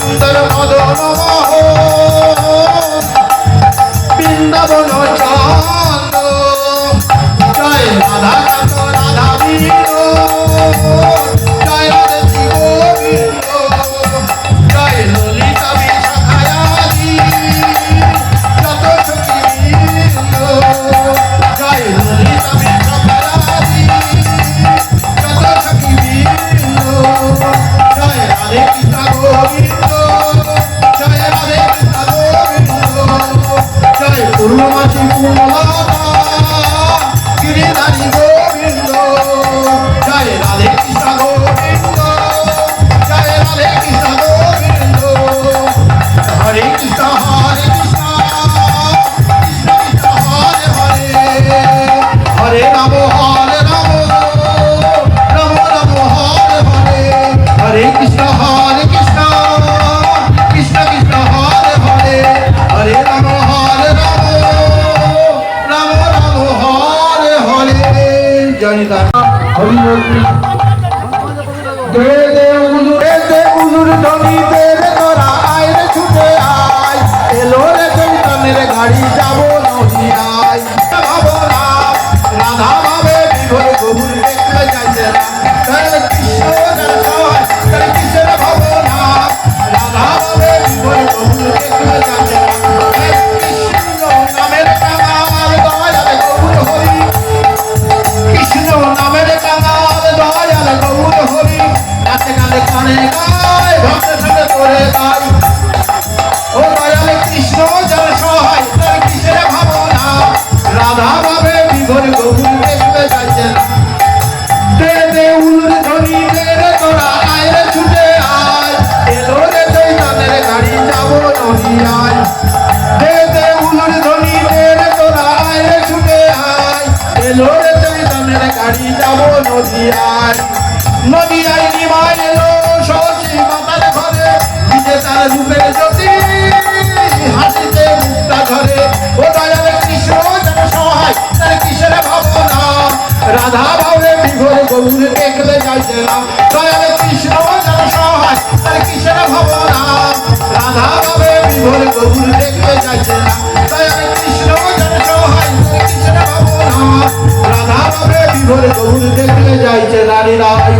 সুন্দর মদন। বৃন্দাবন চন্দ জয় পূর্ণমাসী जय কানে গায় ভক্তের সাথে করে কৃষ্ণ, যার সহায়, তার কিসের ভাবনা? রাধা ভাবে বিঘর গৌর দেখবে যাচ্ছে না দে দে উলুর ধ্বনি, দে রে তোরা আয় রে ছুটে আয়। গাড়ি, যাব নদী আয়। দে দে উলুর ধ্বনি, দে রে তোরা রে ছুটে আয়। এলো রে গাড়ি, যাব নদী আয়। নদী নিমায় তার রূপের হাসিতে মুক্তা ধরে, ও দয়ালে কৃষ্ণ যেন সহায়, তার কিসের ভাবনা? রাধা ভাবে বিভোর গৌর দেখলে কৃষ্ণ যেন সহায়, তার কিসের ভাবনা? রাধা ভাবে বিভোর গৌর দেখলে যাইছে না দয়ালে কৃষ্ণ যেন সহায়, তার রাধা ভাবে বিভোর গৌর দেখলে যাইছে নারী রায়।